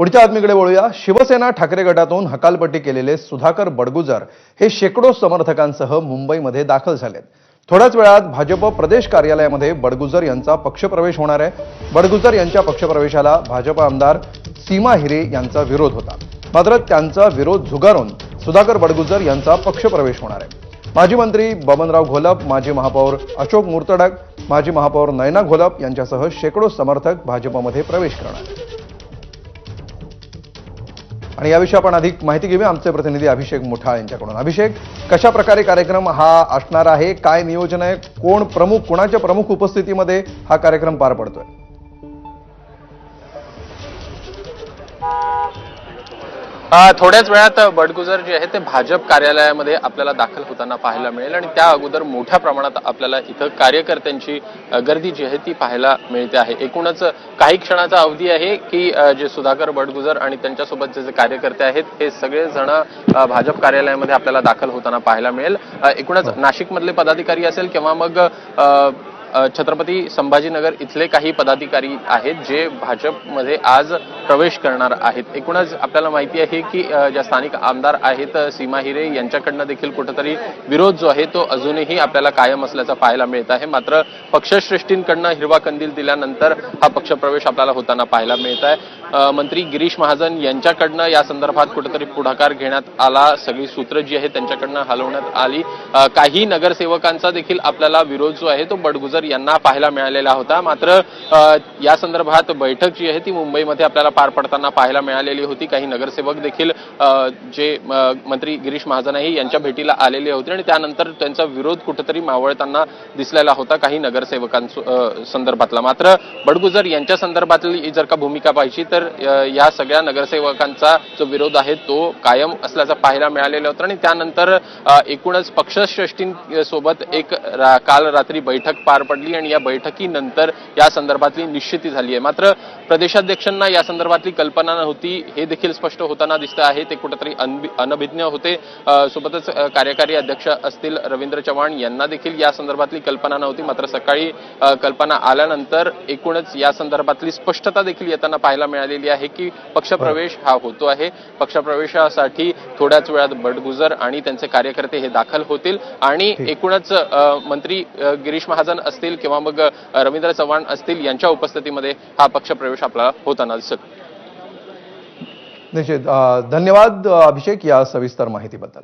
पुढच्या बातमीकडे वळूया. शिवसेना ठाकरे गटातून हकालपट्टी केलेले सुधाकर बडगुजर हे शेकडो समर्थकांसह मुंबईमध्ये दाखल झालेत. थोड्याच वेळात भाजप प्रदेश कार्यालयामध्ये बडगुजर यांचा पक्षप्रवेश होणार आहे. बडगुजर यांच्या पक्षप्रवेशाला भाजप आमदार सीमा हिरे यांचा विरोध होता. मात्र त्यांचा विरोध झुगारून सुधाकर बडगुजर यांचा पक्षप्रवेश होणार आहे. माजी मंत्री बबनराव घोलप माजी महापौर अशोक मुर्तडक माजी महापौर नयना घोलप यांच्यासह शेकडो समर्थक भाजपमध्ये प्रवेश करणार आणि याविषयी आपण अधिक माहिती घेऊया. आमचे प्रतिनिधी अभिषेक मुठाळ यांच्याकडून. अभिषेक कशा प्रकारे कार्यक्रम हा असणार आहे? काय नियोजन आहे? कोण प्रमुख कोणाच्या प्रमुख उपस्थितीमध्ये हा कार्यक्रम पार पडतोय? थोड्याच वेळात बडगुजर जे आहे ते भाजप कार्यालयामध्ये आपल्याला दाखल होताना पाहायला मिळेल आणि त्या अगोदर मोठ्या प्रमाणात आपल्याला इथं कार्यकर्त्यांची गर्दी जी आहे ती पाहायला मिळते आहे. एकूणच काही क्षणाचा अवधी आहे की जे सुधाकर बडगुजर आणि त्यांच्यासोबत जे कार्यकर्ते आहेत हे सगळे जण भाजप कार्यालयामध्ये आपल्याला दाखल होताना पाहायला मिळेल. एकूणच नाशिकमधले पदाधिकारी असेल किंवा मग छत्रपती संभाजीनगर इथले काही पदाधिकारी आहेत जे भाजपमध्ये आज प्रवेश करणार आहेत. एकूणच आपल्याला माहिती आहे की ज्या स्थानिक आमदार आहेत सीमा हिरे यांच्याकडनं देखील कुठंतरी विरोध जो आहे तो अजूनही आपल्याला कायम असल्याचा पाहायला मिळत आहे. मात्र पक्षश्रेष्ठींकडनं हिरवा कंदील दिल्यानंतर हा पक्षप्रवेश आपल्याला होताना पाहायला मिळत आहे. मंत्री गिरीश महाजन यांच्याकडनं या संदर्भात कुठेतरी पुढाकार घेण्यात आला. सगळी सूत्र जी आहेत त्यांच्याकडनं हलवण्यात आली. काही नगरसेवकांचा देखील आपल्याला विरोध जो आहे तो बडगुजर यांना पाहायला मिळालेला होता. मात्र या संदर्भात बैठक जी आहे ती मुंबईमध्ये आपल्याला पार पडताना पाहायला मिळालेली होती. काही नगरसेवक देखील जे मंत्री गिरीश महाजन आहे यांच्या भेटीला आलेले होते आणि त्यानंतर त्यांचा विरोध कुठेतरी मावळताना दिसलेला होता काही नगरसेवकां संदर्भातला. मात्र बडगुजर यांच्या संदर्भातली जर का भूमिका पाहिजे तर तर या सगळ्या नगरसेवकांचा जो विरोध आहे तो कायम असल्याचा पाहायला मिळालेला होता आणि त्यानंतर एकूणच पक्षश्रेष्ठींसोबत एक रा- काल रात्री बैठक पार पडली आणि या बैठकीनंतर या संदर्भातली निश्चिती झाली आहे. मात्र प्रदेशाध्यक्षांना या संदर्भातली कल्पना नव्हती. हे देखील स्पष्ट होताना दिसतं आहे. ते कुठेतरी अनभिज्ञ होते. सोबतच कार्यकारी अध्यक्ष असतील रवींद्र चव्हाण यांना देखील या संदर्भातली कल्पना नव्हती. मात्र सकाळी कल्पना आल्यानंतर एकूणच या संदर्भातली स्पष्टता देखील येताना पाहायला मिळाली. मिळालेली आहे की पक्षप्रवेश हा. होतो आहे. पक्षप्रवेशासाठी थोड्याच वेळात बडगुजर आणि त्यांचे कार्यकर्ते हे दाखल होतील. आणि. एकूणच मंत्री गिरीश महाजन असतील किंवा मग रवींद्र चव्हाण असतील यांच्या उपस्थितीमध्ये हा पक्षप्रवेश आपल्याला होताना दिसत. निश्चित. धन्यवाद अभिषेक या सविस्तर माहितीबद्दल.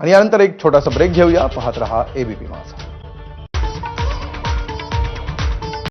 आणि यानंतर एक छोटासा ब्रेक घेऊया. पाहत रहा एबीपी माझा